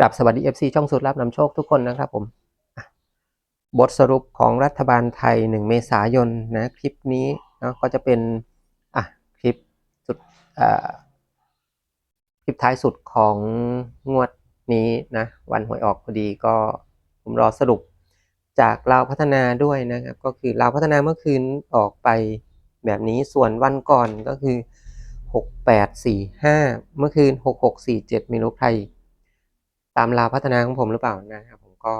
กลับสวัสดี FC ช่องสุดรับนำโชคทุกคนนะครับผม บทสรุปของรัฐบาลไทย 1 เมษายนนะคลิปนี้เนาะก็จะเป็นอะคลิปสุดอ่าคลิปท้ายสุดของงวดนี้นะ วันหวยออกพอดีก็ผมรอสรุปจากเราวพัฒนาด้วยนะครับ ก็คือเราวพัฒนาเมื่อคืนออกไปแบบนี้ส่วนวันก่อนก็คือ 6845 เมื่อคืน 6647ไม่รู้ใคร ตามราวพัฒนาของผมหรือเปล่านะครับผมก็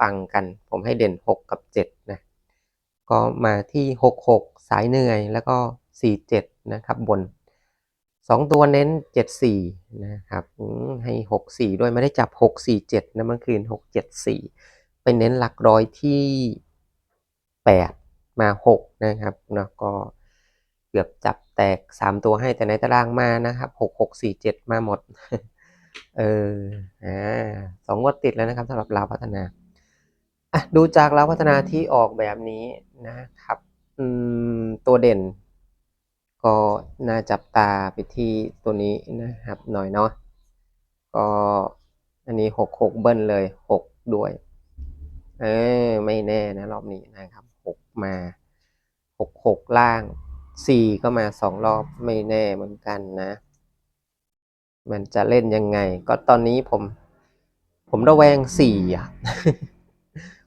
ปังกัน ผมให้เด่น 6 กับ 7 นะ ก็มาที่ 66 สายเหนื่อยแล้วก็ 47 นะครับบน 2 ตัวเน้น 74 นะครับให้ 64 ด้วยไม่ได้จับ 647 นะเมื่อคืน 674 ไปเน้นหลักร้อยที่ 8 มา 6 นะครับนะก็เกือบจับแตก 3 ตัวให้แต่ในตารางมานะครับ 6647 มาหมด เอออ่าสองงวดติดแล้วนะครับสำหรับลาวพัฒนาอะดูจากลาวพัฒนาที่ออกแบบนี้นะครับ อืม ตัวเด่น ก็น่าจับตาไปที่ตัวนี้นะครับ หน่อยเนาะก็อันนี้หกหกเบิ้ลเลยหกด้วย เออไม่แน่นะรอบนี้นะครับหกมาหกหกล่างสี่ก็มาสองรอบไม่แน่เหมือนกันนะ มันจะเล่นยังไง ก็ตอนนี้ผม ผมระแวงสี่อะ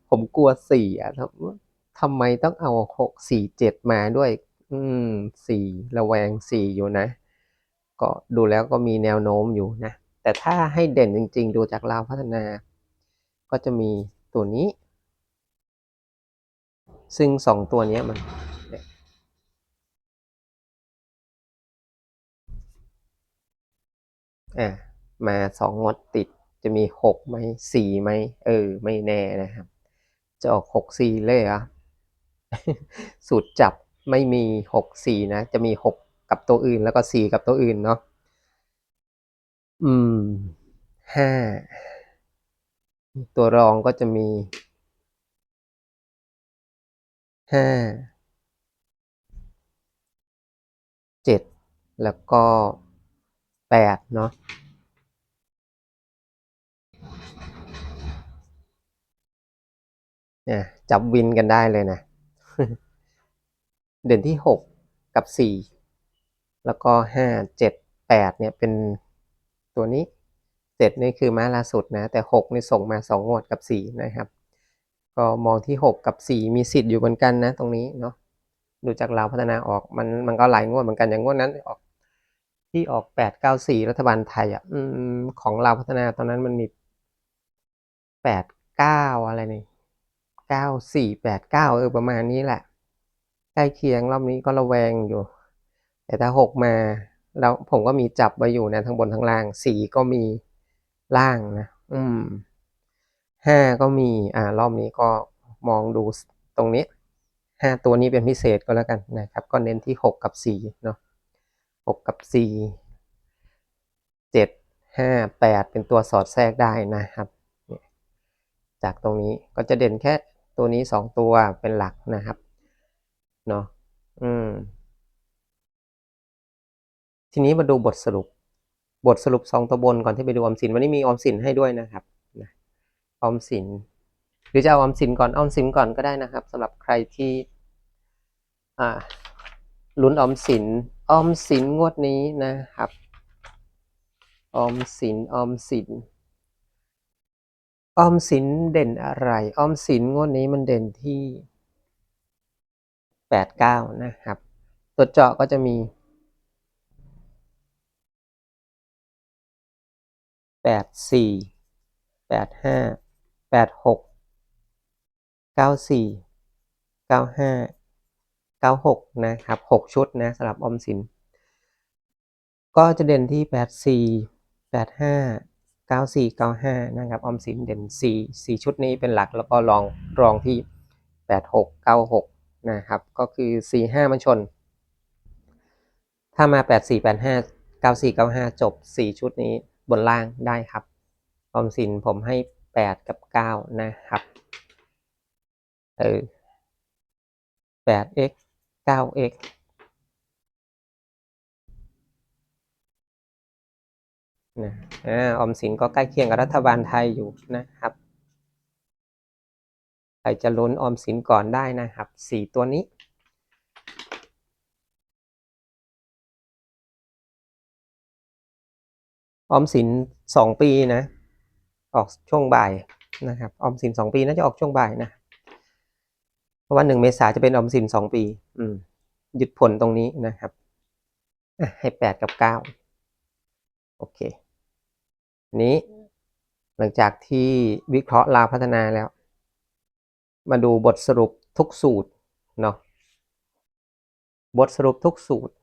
ผมกลัวสี่อะทำทำไมต้องเอาหกสี่เจ็ดมาด้วย อืมสี่ระแวงสี่อยู่นะ ก็ดูแล้วก็มีแนวโน้มอยู่นะ แต่ถ้าให้เด่นจริง ๆ ดูจากลาวพัฒนา ก็จะมีตัวนี้ ซึ่งสองตัวนี้มัน อะมาสองงวดติดจะมีหกไหมสี่ไหมเออ ไม่แน่นะครับ จะออกหกสี่เลยอะสูตรจับไม่มีหกสี่นะ จะมีหกกับตัวอื่นแล้วก็สี่กับตัวอื่นเนาะอืมห้าตัวรองก็จะมีห้าเจ็ดแล้วก็ แปดเนาะเนี่ยจับวินกันได้เลยนะ เด่นที่หกกับสี่แล้วก็ห้าเจ็ดแปดเนี่ยเป็นตัวนี้เจ็ดนี่คือมาล่าสุดนะ แต่หกนี่ส่งมาสองงวดกับสี่นะครับ ก็มองที่หกกับสี่มีสิทธิ์อยู่เหมือนกันนะ ตรงนี้เนาะดูจากเราพัฒนาออกมันมันก็หลายงวดเหมือนกันอย่างงวดนั้นออก ที่ออกแปดเก้าสี่รัฐบาลไทยอะอของเราพัฒนาตอนนั้นมันมีแปดเก้าอะไรนี่เก้าสี่แปดเก้าเออประมาณนี้แหละ ใกล้เคียงรอบนี้ก็ระแวงอยู่ แต่ถ้าหกมาแล้วผมก็มีจับไว้อยู่นะทั้งบนทั้งล่างสี่ก็มีล่างนะ อืมห้าก็มี อ่ารอบนี้ก็มองดูตรงนี้ห้าตัวนี้เป็นพิเศษก็แล้วกันนะครับ ก็เน้นที่หกกับสี่เนาะ หกกับสี่เจ็ดห้าแปดเป็นตัวสอดแทรกได้นะครับ จากตรงนี้ก็จะเด่นแค่ตัวนี้สองตัวเป็นหลักนะครับเนาะอืม ทีนี้มาดูบทสรุป บทสรุปสองตัวบนก่อนที่ไปดูออมสิน วันนี้มีออมสินให้ด้วยนะครับออมสิน หรือจะเอาออมสินก่อนออมสินก่อนก็ได้นะครับสำหรับใครที่อ่า ลุ้นออมสินออมสินงวดนี้นะครับออมสินออมสินออมสินเด่นอะไรออมสินงวดนี้มันเด่นที่แปดเก้านะครับ ตัวเจาะก็จะมีแปดสี่แปดห้าแปดหกเก้าสี่เก้าห้า เก้าหกนะครับหกชุดนะสำหรับออมสิน ก็จะเด่นที่แปดสี่แปดห้าเก้าสี่เก้าห้านะครับออมสินเด่นสี่สี่ชุดนี้เป็นหลักแล้วก็รองรองที่แปดหกเก้าหกนะครับ ก็คือสี่ห้ามันชน ถ้ามาแปดสี่แปดห้าเก้าสี่เก้าห้าจบสี่ชุดนี้บนล่างได้ครับออมสินผมให้แปดกับเก้านะครับ เออแปด x นะอ่าออมสินก็ใกล้เคียงกับรัฐบาลไทยอยู่นะครับ ใครจะลุ้นออมสินก่อนได้นะครับสี่ตัวนี้ ออมสินสองปีนะ ออกช่วงบ่ายนะครับ ออมสินสองปีน่าจะออกช่วงบ่ายนะ เพราะว่าหนึ่งเมษาจะเป็นออมสินสองปี อืมยึดผลตรงนี้นะครับอะให้แปดกับเก้าโอเคอันนี้หลังจากที่วิเคราะห์ลาวพัฒนาแล้ว มาดูบทสรุปทุกสูตรเนาะบทสรุปทุกสูตร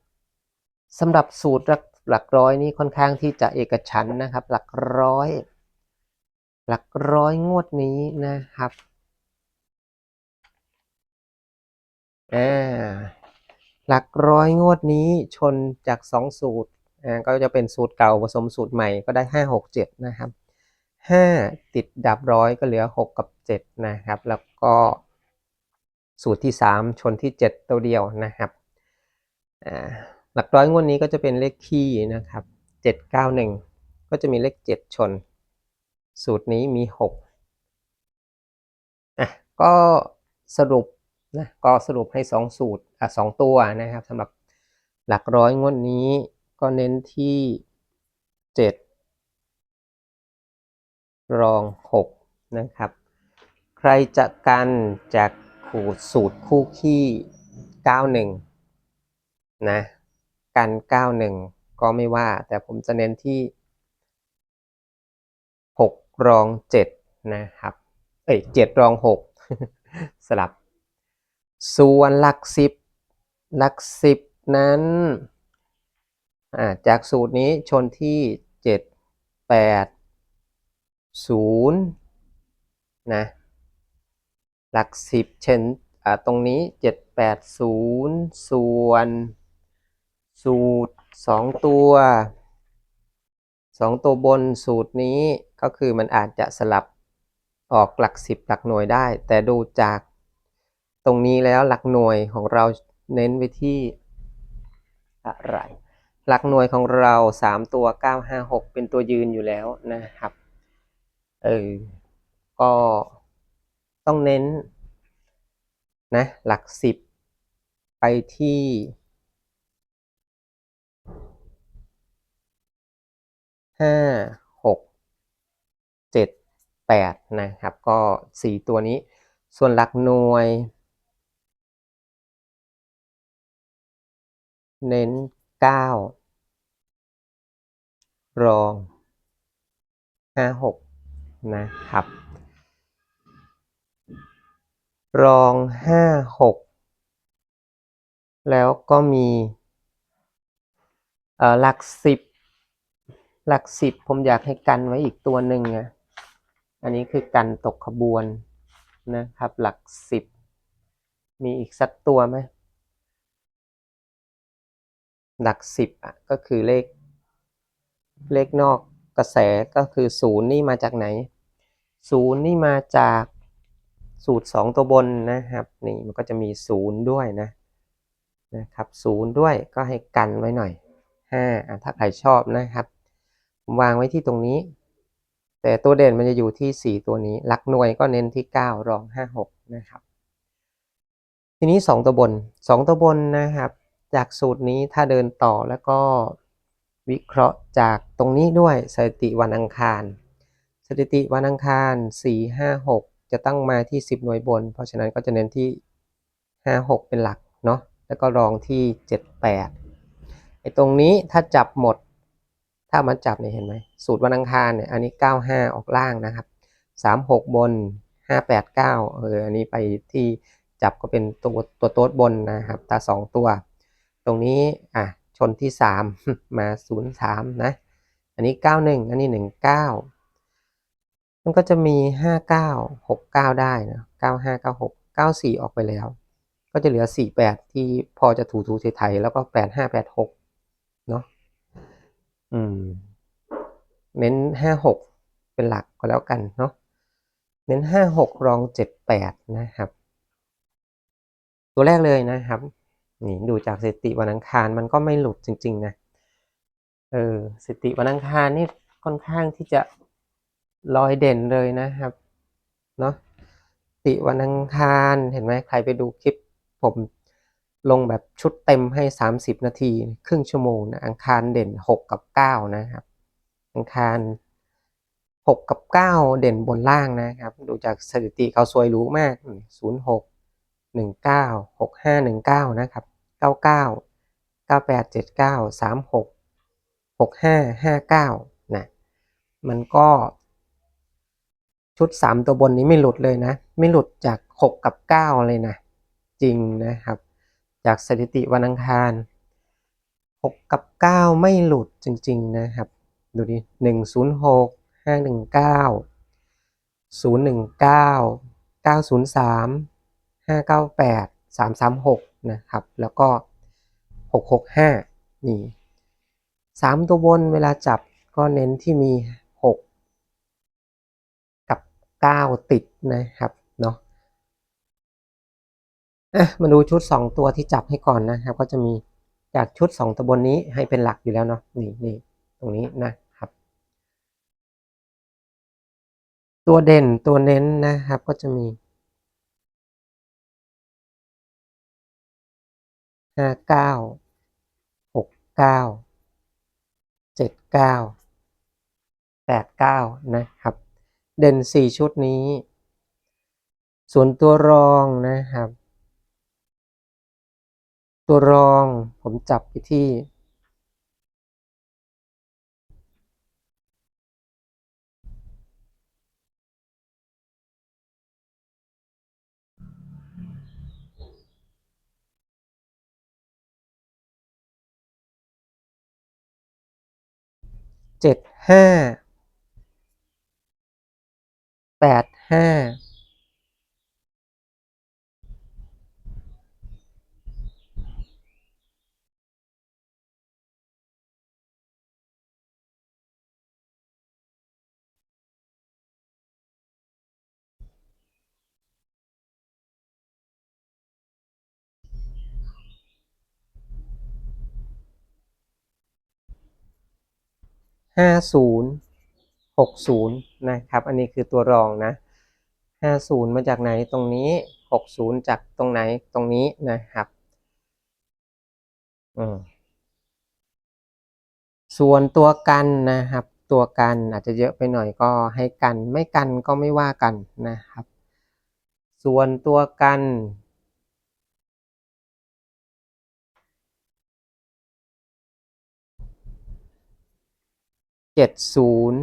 สำหรับสูตรหลักหลักร้อยนี่ค่อนข้างที่จะเอกฉันท์นะครับ หลักร้อย หลักร้อยงวดนี้นะครับ อ่าหลักร้อยงวดนี้ชนจากสองสูตรอ่าก็จะเป็นสูตรเก่าผสมสูตรใหม่ก็ได้ห้าหกเจ็ดนะครับห้าติดดับร้อยก็เหลือหกกับเจ็ดนะครับ แล้วก็สูตรที่สามชนที่เจ็ดตัวเดียวนะครับอ่าหลักร้อยงวดนี้ก็จะเป็นเลขคี่นะครับเจ็ดเก้าหนึ่งก็จะมีเลขเจ็ดชน สูตรนี้มีหกอะก็สรุป นะก็สรุปให้สองสูตรอะสองตัวนะครับสำหรับหลักร้อยงวดนี้ก็เน้นที่เจ็ดรองหกนะครับ ใครจะกันจากขูดสูตรคู่ขี้เก้าหนึ่งนะ กันเก้าหนึ่งก็ไม่ว่า แต่ผมจะเน้นที่หกรองเจ็ดนะครับ เอ้ยเจ็ดรองหกสลับ ส่วนหลักสิบหลักสิบนั้นาจากสูตรนี้ชนที่เจ็ดแปดศูนย์นะหลักสิบเช่นตรงนี้เจ็ดแปดศูนย์ส่วน สูตรสองตัวสองตัวบนสูตรนี้ก็คือมันอาจจะสลับออกหลักสิบหลักหน่วยได้ แต่ดูจาก ตรงนี้แล้วหลักหน่วยของเราเน้นไปที่อะไร หลักหน่วยของเราสามตัวเก้าห้าหกเป็นตัวยืนอยู่แล้วนะครับ เออ ก็ต้องเน้นนะ หลักสิบไปที่ห้าหกเจ็ดแปดนะครับ ก็สี่ตัวนี้ ส่วนหลักหน่วย เน้นเก้ารองห้าหกนะครับ รองห้าหกแล้วก็มีเออหลักสิบหลักสิบผมอยากให้กันไว้อีกตัวหนึ่งอะอันนี้คือกันตกขบวนนะครับ หลักสิบมีอีกสักตัวไหม หลักสิบอะก็คือเลข เลขนอกกระแสก็คือศูนย์นี่มาจากไหนศูนย์นี่มาจากสูตรสองตัวบนนะครับนี่มันก็จะมีศูนย์ด้วยนะนะครับศูนย์ด้วยก็ให้กันไว้หน่อยห้าถ้าใครชอบนะครับวางไว้ที่ตรงนี้ แต่ตัวเด่นมันจะอยู่ที่ 4 ตัวนี้หลักหน่วยก็เน้นที่ 9 รอง 5 6 นะครับ ทีนี้ 2 ตัวบน 2 ตัวบนนะครับ จากสูตรนี้ถ้าเดินต่อแล้วก็วิเคราะห์จากตรงนี้ด้วยสถิติวันอังคาร สถิติวันอังคาร 4 5 6 จะตั้งมาที่ 10 หน่วยบน เพราะฉะนั้นก็จะเน้นที่ 5 6 เป็นหลักเนาะแล้วก็รองที่ 7 8ไอ้ตรงนี้ถ้าจับหมด ถ้ามันจับเนี่ยเห็นไหมสูตรวันอังคารเนี่ยอันนี้ 95 ออกล่างนะครับ 36 บน 589เอออันนี้ไปที่จับก็เป็นตัวตัวโต๊ดบนนะครับตาสองตัว ตรงนี้อะชนที่ 3 มา 03 นะ อันนี้ 91 อันนี้ 19 มันก็จะมี 59 69 ได้นะ95 96 94 ออกไปแล้ว ก็จะเหลือ 48 ที่พอจะถูถูไทยแล้วก็ 85 86 เนาะอืม เน้น 56 เป็นหลักก็แล้วกันเนาะ เน้น 56 รอง 78 นะครับ ตัวแรกเลยนะครับ นี่ดูจากสถิติวันอังคารมันก็ไม่หลุดจริง ๆ นะ เออสถิติวันอังคารนี่ค่อนข้างที่จะลอยเด่นเลยนะครับ เนาะติวันอังคารเห็นไหมใครไปดูคลิปผมลงแบบชุดเต็มให้ 30 นาที ครึ่งชั่วโมงนะอังคารเด่น 6 กับ 9 นะครับ อังคาร 6 กับ 9 เด่นบนล่างนะครับ ดูจากสถิติเขาสวยรู้มาก 06 19 65 19 นะครับ 99 98 79 36 65 59 นะ มันก็ ชุด 3 ตัวบนนี้ไม่หลุดเลยนะ ไม่หลุดจาก 6 กับ 9 เลยนะ จริงนะครับ จากสถิติวันอังคาร 6 กับ 9 ไม่หลุดจริง ๆ นะครับ ดูดิ 106 519 019 903 598 336 นะครับ แล้วก็ 665 นี่ 3 ตัวบนเวลาจับก็เน้นที่มี 6 กับ 9 ติดนะครับเนาะะมาดูชุด 2 ตัวที่จับให้ก่อนนะครับ ก็จะมีจากชุด 2 ตัวบนนี้ให้เป็นหลักอยู่แล้วเนาะนี่นี่ตรงนี้นะครับ ตัวเด่นตัวเน้นนะครับก็จะมี ห้าเก้าหกเก้าเจ็ดเก้าแปดเก้านะครับ เด่นสี่ชุดนี้ ส่วนตัวรองนะครับ ตัวรองผมจับไปที่ เจ็ดห้าแปดห้า ห้าศูนย์หกศูนย์นะครับ อันนี้คือตัวรองนะห้าศูนย์มาจากไหนตรงนี้หกศูนย์จากตรงไหนตรงนี้นะครับอืมส่วนตัวกันนะครับ ตัวกันอาจจะเยอะไปหน่อยก็ให้กัน ไม่กันก็ไม่ว่ากันนะครับ ส่วนตัวกัน เจ็ดศูนย์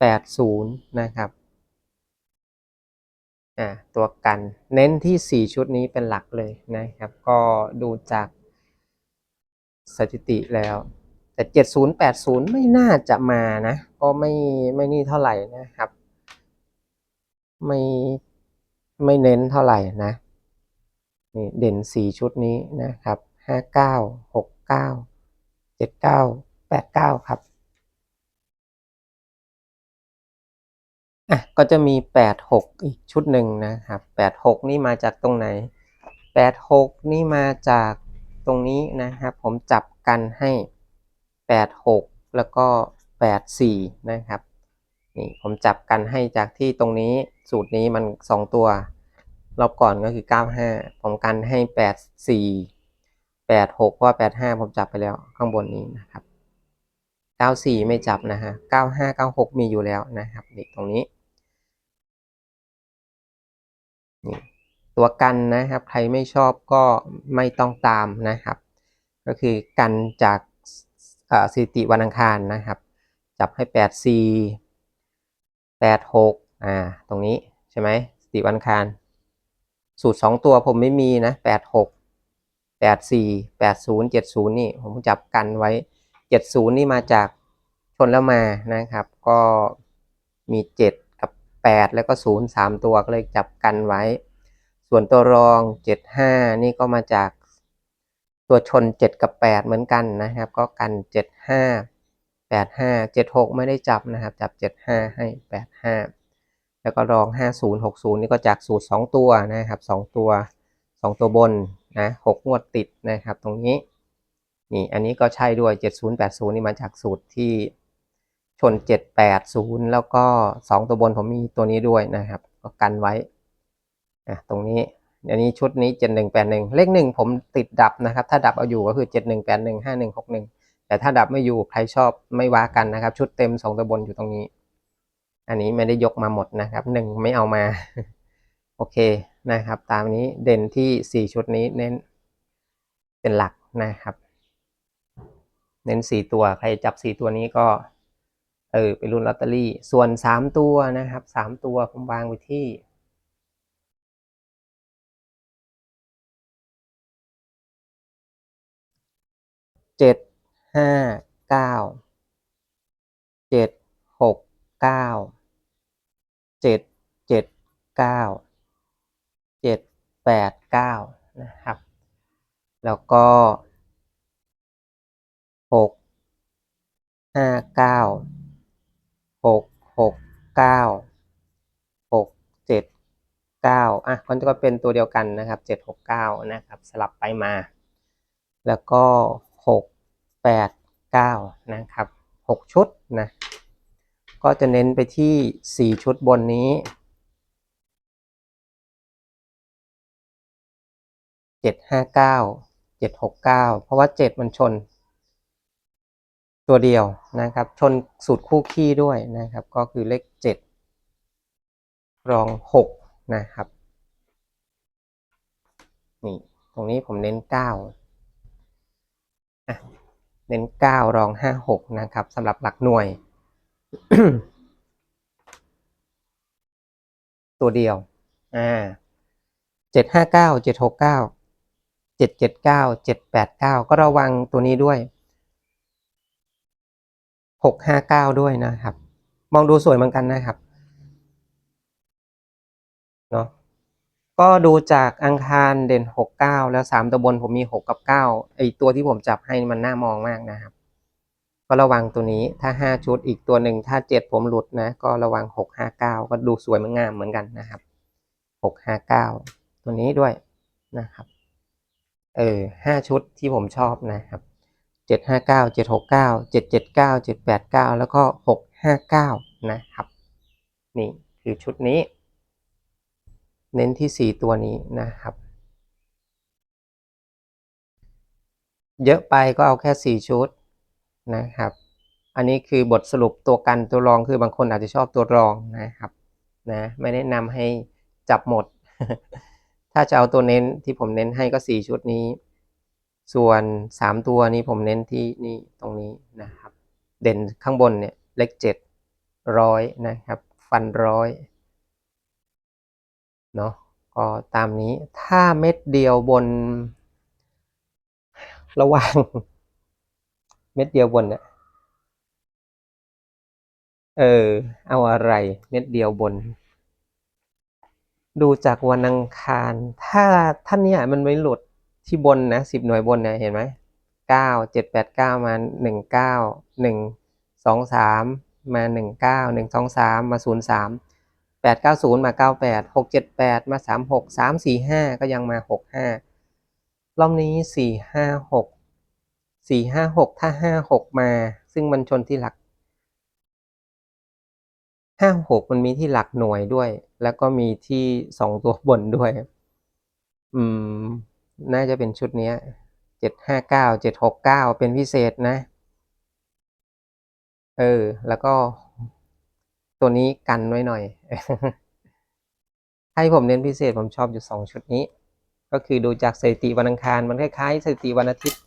แปดศูนย์นะครับอ่าตัวกันเน้นที่ 4 ชุดนี้เป็นหลักเลยนะครับ ก็ดูจากสถิติแล้ว แต่ 70 80 ไม่น่าจะมานะ ก็ไม่ไม่นี่เท่าไหร่นะครับ ไม่ไม่เน้นเท่าไหร่นะนี่เด่น 4 ชุดนี้นะครับ 59 69 79 89ครับอะก็จะมี86อีกชุดหนึ่งนะครับ86นี่มาจากตรงไหน86นี่มาจากตรงนี้นะครับ ผมจับกันให้86แล้วก็84นะครับนี่ผมจับกันให้จากที่ตรงนี้สูตรนี้มัน2ตัวรอบก่อนก็คือ 95 ผมกันให้ 84 86เพราะว่า85ผมจับไปแล้วข้างบนนี้นะครับ94ไม่จับนะฮะ95 96มีอยู่แล้วนะครับนี่ตรงนี้นี่ตัวกันนะครับ ใครไม่ชอบก็ไม่ต้องตามนะครับ ก็คือกันจากสถิติวันอังคารนะครับ จับให้8 4 8 6อ่าตรงนี้ใช่ไหมสถิติวันอังคาร สูตร2ตัวผมไม่มีนะ8 6 84, 80, 7 0 นี่ผมจับกันไว้ 70 นี่มาจากชนแล้วมานะครับ ก็มี 7 กับ 8 แล้วก็ 0 3 ตัวก็เลยจับกันไว้ ส่วนตัวรอง 75 นี่ก็มาจากตัวชน 7 กับ 8 เหมือนกันนะครับ ก็กัน 75 85 76 ไม่ได้จับนะครับ จับ 75 ให้ 85 แล้วก็รอง 50 60 นี่ก็จากสูตร 2 ตัวนะครับ 2 ตัว 2 ตัวบน นะ6งวดติดนะครับตรงนี้นี่อันนี้ก็ใช่ด้วย 7080 นี่มาจากสูตรที่ชน 780 แล้วก็ 2 ตัวบนผมมีตัวนี้ด้วยนะครับ ก็กันไว้อะตรงนี้อันนี้ชุดนี้ 7181 เลขหนึ่งผมติดดับนะครับ ถ้าดับเอาอยู่ก็คือ 7181 5161 แต่ถ้าดับไม่อยู่ใครชอบไม่ว่ากันนะครับ ชุดเต็ม 2 ตัวบนอยู่ตรงนี้ อันนี้ไม่ได้ยกมาหมดนะครับหนึ่งไม่เอามา โอเค นะครับ ตามนี้เด่นที่ 4 ชุดนี้เน้นเป็นหลักนะครับ เน้นสี่ตัวใครจับสี่ตัวนี้ก็เออไปรุ่นลอตเตอรี่ ส่วนสามตัวนะครับสามตัวผมวางไว้ที่เจ็ดห้าเก้าเจ็ดหกเก้าเจ็ดเจ็ดเก้า เจ็ดแปดเก้านะครับ แล้วก็หกห้าเก้าหกหกเก้าหกเจ็ดเก้าอะมันก็เป็นตัวเดียวกันนะครับเจ็ดหกเก้านะครับ สลับไปมา แล้วก็หกแปดเก้านะครับหกชุดนะ ก็จะเน้นไปที่สี่ชุดบนนี้ เจ็ดห้าเก้าเจ็ดหกเก้าเพราะว่าเจ็ดมันชน ตัวเดียวนะครับ ชนสูตรคู่ขี้ด้วยนะครับ ก็คือเลขเจ็ดรองหกนะครับนี่ตรงนี้ผมเน้นเก้าเน้นเก้ารองห้าหกนะครับสำหรับหลักหน่วย ตัวเดียวอ่าเจ็ดห้าเก้าเจ็ดหกเก้า เจ็ดเจ็ดเก้าเจ็ดแปดเก้าก็ระวังตัวนี้ด้วยหกห้าเก้าด้วยนะครับ มองดูสวยเหมือนกันนะครับเนาะก็ดูจากอังคารเด่นหกเก้าแล้วสามตัวบนผมมีหกกับเก้าไอตัวที่ผมจับให้มันน่ามองมากนะครับ ก็ระวังตัวนี้ถ้าห้าชุดอีกตัวหนึ่งถ้าเจ็ดผมหลุดนะ ก็ระวังหกห้าเก้าก็ดูสวยมันงามเหมือนกันนะครับหกห้าเก้าตัวนี้ด้วยนะครับ เออห้าชุดที่ผมชอบนะครับเจ็ดห้าเก้าเจ็ดหกเก้าเจ็ดเจ็ดเก้าเจ็ดแปดเก้าแล้วก็หกห้าเก้านะครับ นี่คือชุดนี้ เน้นที่สี่ตัวนี้นะครับ เยอะไปก็เอาแค่สี่ชุดนะครับ อันนี้คือบทสรุปตัวกันตัวรองคือบางคนอาจจะชอบตัวรองนะครับนะไม่แนะนำให้จับหมด ถ้าจะเอาตัวเน้นที่ผมเน้นให้ก็สี่ชุดนี้ ส่วนสามตัวนี้ผมเน้นที่นี่ตรงนี้นะครับ เด่นข้างบนเนี่ยเลขเจ็ดร้อยนะครับ ฟันร้อยเนาะก็ตามนี้ถ้าเม็ดเดียวบน ระหว่าง เม็ดเดียวบนเนี่ยเออ เอาอะไร เม็ดเดียวบน ดูจากวันอังคาร ถ้าท่านเนี่ยมันไม่หลุดที่บนนะสิบหน่วยบนเนี่ยเห็นไหมเก้าเจ็ดแปดเก้ามาหนึ่งเก้าหนึ่งสองสามมาหนึ่งเก้าหนึ่งสองสามมาศูนย์สามแปดเก้าศูนย์มาเก้าแปดหกเจ็ดแปดมาสามหกสามสี่ห้าก็ยังมาหกห้ารอบนี้สี่ห้าหกสี่ห้าหกถ้าห้าหกมา ซึ่งมันชนที่หลัก ห้าหกมันมีที่หลักหน่วยด้วย แล้วก็มีที่สองตัวบนด้วย อืม น่าจะเป็นชุดนี้เจ็ดห้าเก้าเจ็ดหกเก้าเป็นพิเศษนะ เออ แล้วก็ ตัวนี้กันไว้หน่อยให้ผมเน้นพิเศษผมชอบอยู่สองชุดนี้ ก็คือดูจากสถิติวันอังคาร มันคล้ายๆสถิติวันอาทิตย์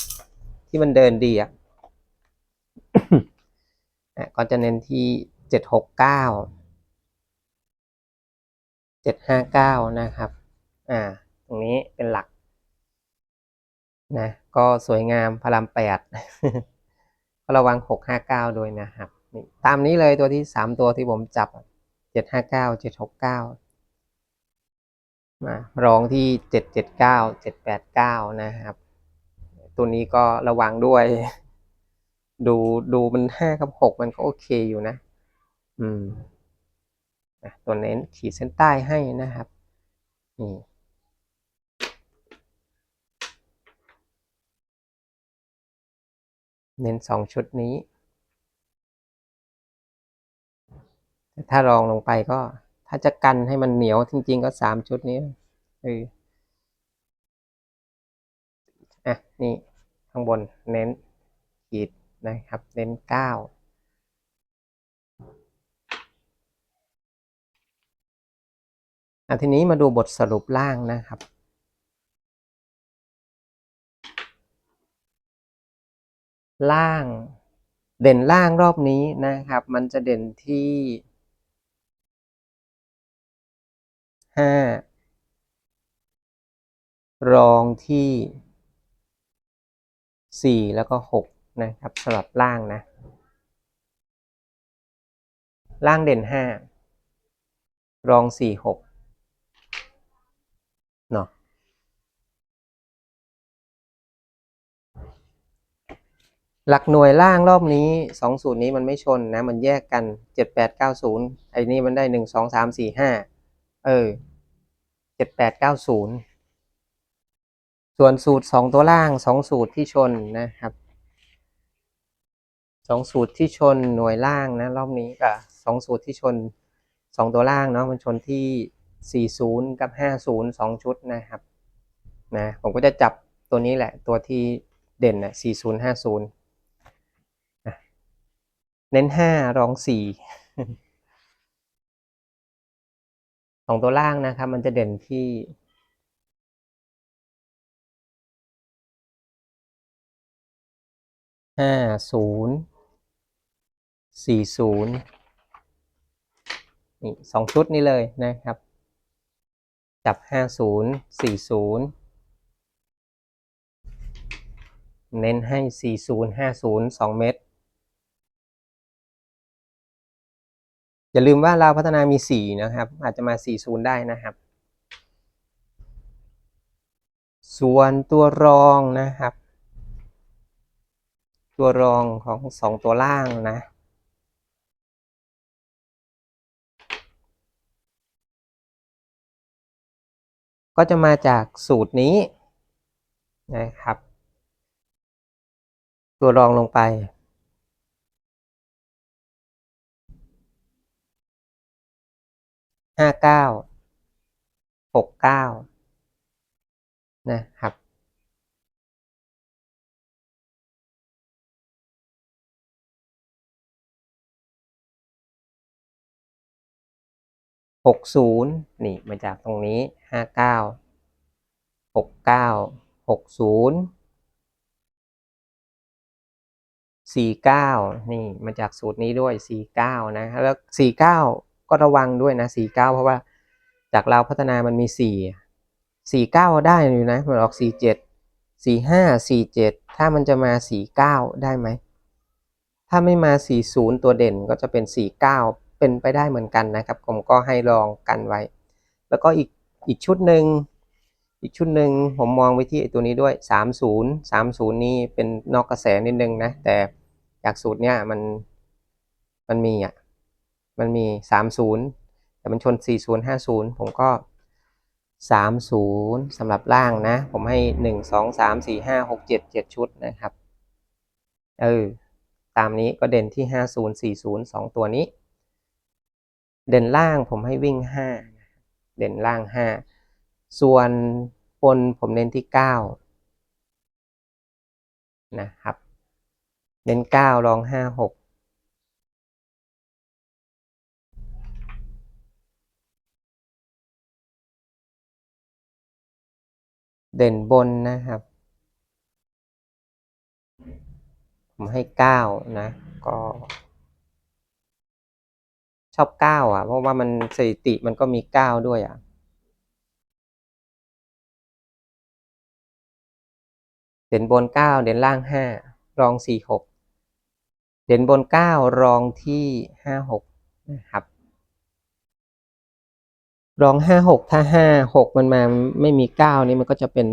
ที่มันเดินดีอะอะก็จะเน้นที่ เจ็ดหกเก้าเจ็ดห้าเก้านะครับ อ่า ตรงนี้เป็นหลัก นะ ก็สวยงามพระรามแปดก็ระวังหกห้าเก้าด้วยนะครับตามนี้เลยตัวที่สามตัวที่ผมจับเจ็ดห้าเก้าเจ็ดหกเก้ามารองที่เจ็ดเจ็ดเก้าเจ็ดแปดเก้านะครับ ตัวนี้ก็ระวังด้วย ดูดูมันห้ากับหกมันก็โอเคอยู่นะ อืมนะตัวเน้นขีดเส้นใต้ให้นะครับนี่เน้นสองชุดนี้แต่ถ้าลองลงไปก็ ถ้าจะกันให้มันเหนียวจริง ๆ ก็สามชุดนี้เอออะ นี่ ข้างบนเน้นขีดนะครับ เน้นเก้า อะทีนี้มาดูบทสรุปล่างนะครับ ล่างเด่นล่างรอบนี้นะครับ มันจะเด่นที่ห้ารองที่สี่แล้วก็หกนะครับสำหรับล่างนะ ล่างเด่นห้ารองสี่หก เนาะหลักหน่วยล่างรอบนี้สองสูตรนี้มันไม่ชนนะ มันแยกกันเจ็ดแปดเก้าศูนย์ไอ้นี่มันได้หนึ่งสองสามสี่ห้าเออเจ็ดแปดเก้าศูนย์ส่วนสูตรสองตัวล่างสองสูตรที่ชนนะครับสองสูตรที่ชนหน่วยล่างนะ รอบนี้กับสองสูตรที่ชนสองตัวล่างเนาะมันชนที่ สี่ศูนย์กับห้าศูนย์สองชุดนะครับนะผมก็จะจับตัวนี้แหละ ตัวที่เด่นนะสี่ศูนย์ห้าศูนย์เน้นห้ารองสี่สองตัวล่างนะครับ มันจะเด่นที่ ห้าศูนย์สี่ศูนย์นี่สองชุดนี้เลยนะครับ จับห้าศูนย์สี่ศูนย์เน้นให้สี่ศูนย์ห้าศูนย์สองเม็ดอย่าลืมว่าเราพัฒนามีสีนะครับ อาจจะมาสี่ศูนย์ได้นะครับ ส่วนตัวรองนะครับ ตัวรองของสองตัวล่างนะ ก็จะมาจากสูตรนี้นะครับ ตัวรองลงไป ห้าเก้าหกเก้านะครับ หกศูนย์นี่มาจากตรงนี้ห้าเก้าหกเก้าหกศูนย์สี่เก้านี่มาจากสูตรนี้ด้วยสี่เก้านะ แล้วสี่เก้าก็ระวังด้วยนะสี่เก้าเพราะว่าจากเราพัฒนามันมีสี่สี่เก้าได้อยู่นะมันออกสี่เจ็ดสี่ห้าสี่เจ็ดถ้ามันจะมาสี่เก้าได้ไหม ถ้าไม่มา 40 ตัวเด่นก็จะเป็น 49 เป็นไปได้เหมือนกันนะครับ ผมก็ให้ลองกันไว้ แล้วก็อีกอีกชุดหนึ่งอีกชุดหนึ่งผมมองไปที่ตัวนี้ด้วย 30 30 นี่เป็นนอกกระแสนิดนึงนะ แต่จากสูตรเนี้ยมันมันมีอะมันมี 30 แต่มันชน 40 50 ผมก็ 30สำหรับล่างนะ ผมให้ 1 2 3 4 5 6 7 7 ชุดนะครับ เออ ตามนี้ก็เด่นที่ 50 40 2 ตัวนี้ เด่นล่างผมให้วิ่ง 5 เด่นล่าง 5 ส่วนบนผมเน้นที่ 9 นะครับ เน้น9รอง 5 6 เด่นบนนะครับ ผมให้เก้านะ ก็ ชอบเก้าอะ เพราะว่ามันสถิติมันก็มีเก้าด้วยอะเด่นบนเก้าเด่นล่างห้ารองสี่หกเด่นบนเก้ารองที่ห้าหกนะครับ รองห้าหกถ้าห้าหกมันมาไม่มีเก้านี่มันก็จะเป็น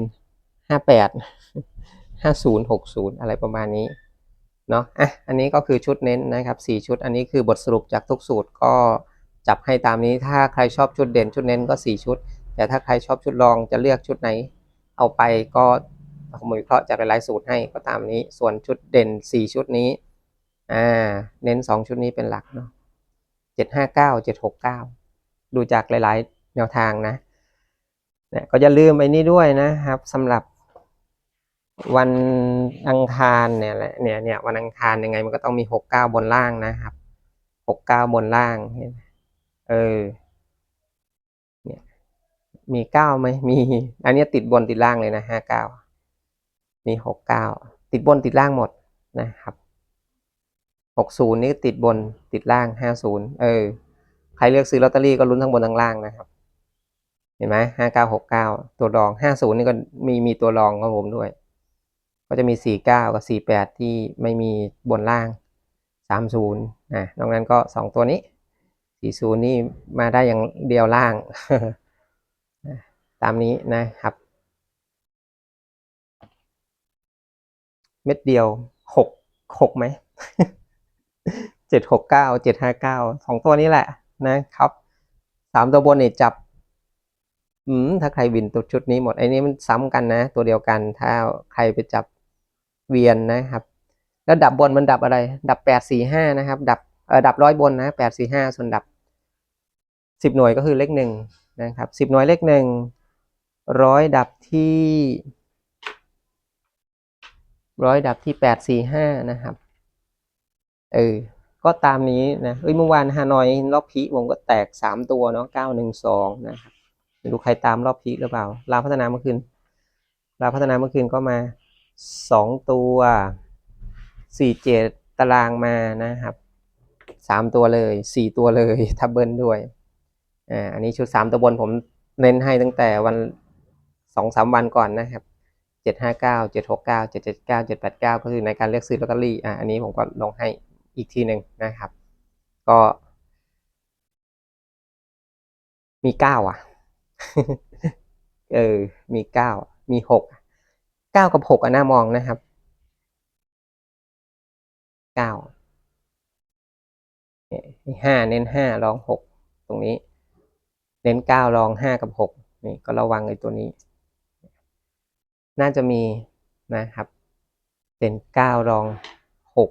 ห้าแปดห้าศูนย์หกศูนย์อะไรประมาณนี้ เนาะอะอันนี้ก็คือชุดเน้นนะครับสี่ชุดอันนี้คือบทสรุปจากทุกสูตรก็จับให้ตามนี้ถ้าใครชอบชุดเด่นชุดเน้นก็สี่ชุด แต่ถ้าใครชอบชุดรองจะเลือกชุดไหน เอาไปก็ผมวิเคราะห์จากหลายๆสูตรให้ก็ตามนี้ ส่วนชุดเด่นสี่ชุดนี้อ่าเน้นสองชุดนี้เป็นหลักเนาะเจ็ดห้าเก้าเจ็ดหกเก้าดูจากหลายๆแนวทางนะเนี่ยก็อย่าลืมไอ้นี่ด้วยนะครับสำหรับ วันอังคารเนี่ยแหละเนี่ยเนี่ยวันอังคารยังไงมันก็ต้องมีหกเก้าบนล่างนะครับหกเก้าบนล่างเออเนี่ยมีเก้าไหมมี อันนี้ติดบนติดล่างเลยนะห้าเก้ามีหกเก้าติดบนติดล่างหมดนะครับหกศูนย์นี่ติดบนติดล่างห้าศูนย์เออ ใครเลือกซื้อลอตเตอรี่ก็ลุ้นทั้งบนทั้งล่างนะครับ เห็นไหมห้าเก้าหกเก้าตัวรองห้าศูนย์นี่ก็มีมีตัวรองของผมด้วย ก็จะมีสี่เก้ากับสี่แปดที่ไม่มีบนล่างสามศูนะนอกนั้นก็สองตัวนี้สี่ศูนย์นี่มาได้อย่างเดียวล่าง ตามนี้นะครับ เม็ดเดียวหกหกไหมเจ็ดหกเก้าเจ็ดห้าเก้าสองตัวนี้แหละนะครับสามตัวบนเนี่ยจับอืมถ้าใครวินตัวชุดนี้หมดไอ้นี้มันซ้ำกันนะ ตัวเดียวกัน ถ้าใครไปจับ เวียนนะครับ แล้วดับบนมันดับอะไร ดับแปดสี่ห้านะครับ ดับเออดับร้อยบนนะแปดสี่ห้าส่วนดับสิบหน่วยก็คือเลขหนึ่งนะครับสิบหน่วยเลขหนึ่งร้อยดับที่ร้อยดับที่แปดสี่ห้านะครับเออก็ตามนี้นะเอ้ยเมื่อวานฮานอยรอบพีคผมก็แตกสามตัวเนาะเก้าหนึ่งสองนะครับไม่รู้ใครตามรอบพีหรือเปล่าลาวพัฒนาเมื่อคืนลาวพัฒนาเมื่อคืนก็มา สองตัวสี่เจ็ดตารางมานะครับสามตัวเลยสี่ตัวเลยทับเบิลด้วยอ่าอันนี้ชุดสามตัวบนผมเน้นให้ตั้งแต่วันสองสามวันก่อนนะครับเจ็ดห้าเก้าเจ็ดหกเก้าเจ็ดเจ็ดเก้าเจ็ดแปดเก้าก็คือในการเลือกซื้อลอตเตอรี่อ่าอันนี้ผมก็ลงให้อีกทีหนึ่งนะครับ ก็ มีเก้าอะ เออ มีเก้ามีหก เก้ากับหกอะน่ามองนะครับเก้าห้าเน้นห้ารองหกตรงนี้ เน้นเก้ารองห้ากับหกนี่ก็ระวังไอ้ตัวนี้ น่าจะมีนะครับเด่นเก้ารองหก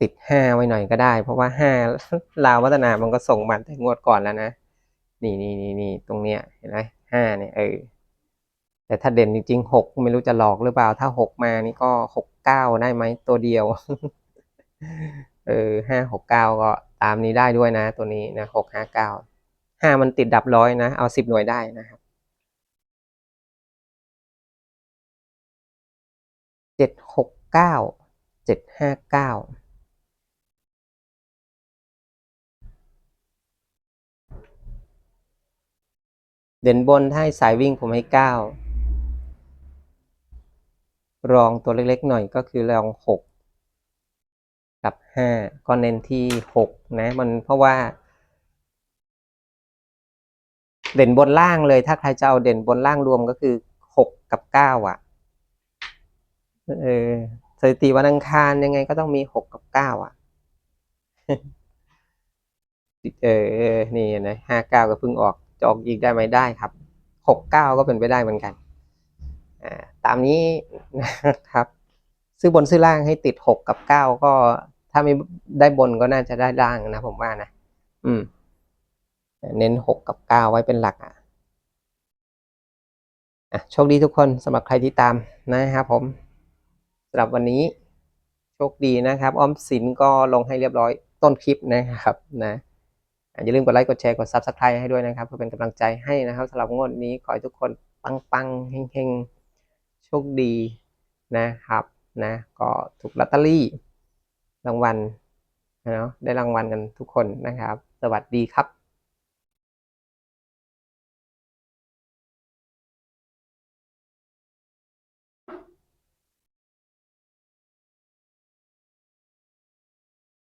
ติดห้าไว้หน่อยก็ได้ เพราะว่าห้าลาววัฒนามันก็ส่งมาแต่งวดก่อนแล้วนะ นี่นี่นี่นี่ตรงเนี้ยเห็นไหมห้าเนี่ยเออ แต่ถ้าเด่นจริงๆหกไม่รู้จะหลอกหรือเปล่า ถ้าหกมานี่ก็หกเก้าได้ไหมตัวเดียว เออห้าหกเก้าก็ตามนี้ได้ด้วยนะ ตัวนี้นะหกห้าเก้าห้ามันติดดับร้อยนะ เอาสิบหน่วยได้นะครับเจ็ดหกเก้าเจ็ดห้าเก้าเด่นบนถ้าให้สายวิ่งผมให้เก้า รองตัวเล็กๆหน่อยก็คือรองหกกับห้าก็เน้นที่หกนะ มันเพราะว่า เด่นบนล่างเลย ถ้าใครจะเอาเด่นบนล่างรวมก็คือหกกับเก้าอะ เออสถิติวันอังคารยังไงก็ต้องมีหกกับเก้าอะ เออ นี่นะห้าเก้าก็เพิ่งออก จะออกอีกได้ไหมได้ครับ หกเก้าก็เป็นไปได้เหมือนกัน ตามนี้นะครับซื้อบนซื้อล่างให้ติดหกกับเก้าก็ถ้าไม่ได้บนก็น่าจะได้ล่างนะผมว่านะ อืม เน้นหกกับเก้าไว้เป็นหลักอะโชคดีทุกคนสำหรับใครที่ตามนะครับผมสำหรับวันนี้โชคดีนะครับ ออมสินก็ลงให้เรียบร้อยต้นคลิปนะครับนะอย่าลืมกดไลค์กดแชร์กด Subscribe ให้ด้วยนะครับ เพื่อเป็นกำลังใจให้นะครับสำหรับงวดนี้ขอให้ทุกคนปังๆเฮงๆ โชคดีนะครับนะก็ถูกลอตเตอรี่รางวัลเนาะได้รางวัลกันทุกคนนะครับ สวัสดีครับ